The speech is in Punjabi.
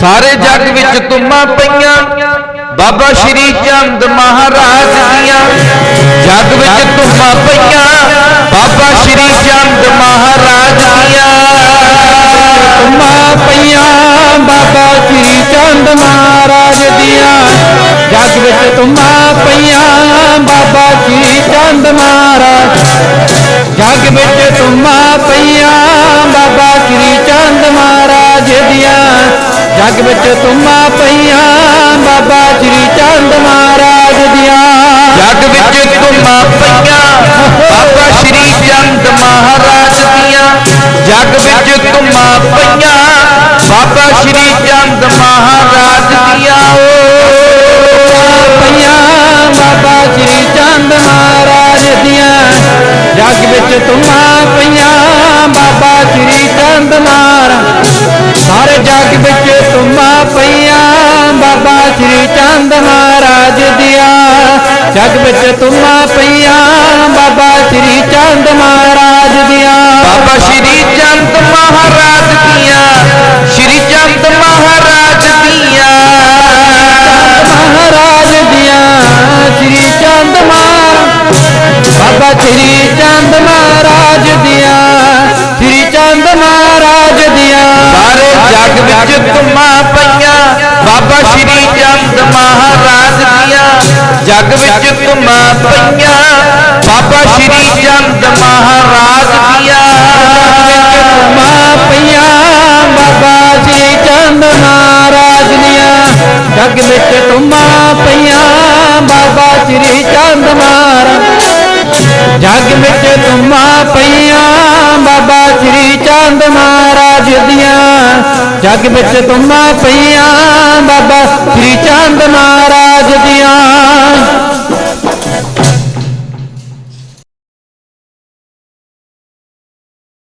ਸਾਰੇ ਜੱਗ ਵਿੱਚ ਤੁਮਾਂ ਪਈਆਂ। ਬਾਬਾ ਸ਼੍ਰੀ ਚੰਦ ਮਹਾਰਾਜ ਦੀਆਂ ਜੱਗ ਵਿੱਚ ਤੁਮਾਂ ਪਈਆਂ। ਬਾਬਾ ਸ਼੍ਰੀ ਚੰਦ ਮਹਾਰਾਜ ਦੀਆਂ ਤੁਮਾਂ ਪਈਆਂ। ਬਾਬਾ ਸ੍ਰੀ ਚੰਦ ਮਹਾਰਾਜ ਦੀਆਂ ਜੱਗ ਵਿੱਚ ਤੁਮਾਂ ਪਈਆਂ। ਬਾਬਾ ਸ੍ਰੀ ਚੰਦ ਮਹਾਰਾਜ ਜੱਗ ਵਿੱਚ ਤੁਮਾਂ ਪਈਆਂ। ਜੱਗ ਵਿੱਚ ਤੁਮਾਂ ਪਈਆਂ। ਬਾਬਾ ਸ੍ਰੀ ਚੰਦ ਮਹਾਰਾਜ ਦੀਆਂ। ਜੱਗ ਵਿੱਚ ਤੁਮਾਂ ਪਈਆਂ। ਬਾਬਾ ਸ਼੍ਰੀ ਚੰਦ ਮਹਾਰਾਜ ਦੀਆਂ। ਜੱਗ ਵਿੱਚ ਤੁਮਾਂ ਪਈਆਂ। ਬਾਬਾ ਸ਼੍ਰੀ ਚੰਦ ਮਹਾਰਾਜ ਦੀਆਂ। ਪਈਆਂ। ਬਾਬਾ ਸ੍ਰੀ ਚੰਦ ਮਹਾਰਾਜ ਦੀਆਂ। ਜੱਗ ਵਿੱਚ ਤੁਮਾਂ ਪਈਆਂ। ਬਾਬਾ ਸ੍ਰੀ ਚੰਦ ਮਹਾਰਾਜ ਜੱਗ ਵਿੱਚ ਤੁਮਾਂ ਪਈਆਂ ਬਾਬਾ ਸ੍ਰੀ ਚੰਦ ਮਹਾਰਾਜ ਦੀਆਂ। ਬਾਬਾ ਸ਼੍ਰੀ ਚੰਦ ਮਹਾਰਾਜ ਦੀਆਂ ਸ਼੍ਰੀ ਚੰਦ ਮਹਾਰਾਜ ਦੀਆਂ। ਮਹਾਰਾਜ ਦੀਆਂ ਸ੍ਰੀ ਚੰਦ ਮਹਾਰਾਜ ਬਾਬਾ ਸ੍ਰੀ ਚੰਦ ਮਹਾਰਾਜ ਦੀਆਂ ਸ੍ਰੀ ਚੰਦ ਮਹਾਰਾਜ ਦੀਆਂ। ਸਾਰੇ ਜੱਗ ਵਿੱਚ ਤੁਮਾਂ ਪਈਆਂ ਬਾਬਾ ਸ਼੍ਰੀ ਚੰਦ ਮਹਾਰਾਜ ਦੀਆਂ। ਜੱਗ ਜਗ ਵਿੱਚ ਤੁਮਾ ਪਈਆਂ, ਬਾਬਾ ਸ੍ਰੀ ਚੰਦ ਮਹਾਰਾਜ। ਜਗ ਵਿੱਚ ਤੁਮਾ ਪਈਆਂ, ਬਾਬਾ ਸ੍ਰੀ ਚੰਦ ਮਹਾਰਾਜ ਦੀਆਂ। ਜਗ ਵਿੱਚ ਤੁਮਾ ਪਈਆਂ, ਬਾਬਾ ਸ੍ਰੀ ਚੰਦ ਮਹਾਰਾਜ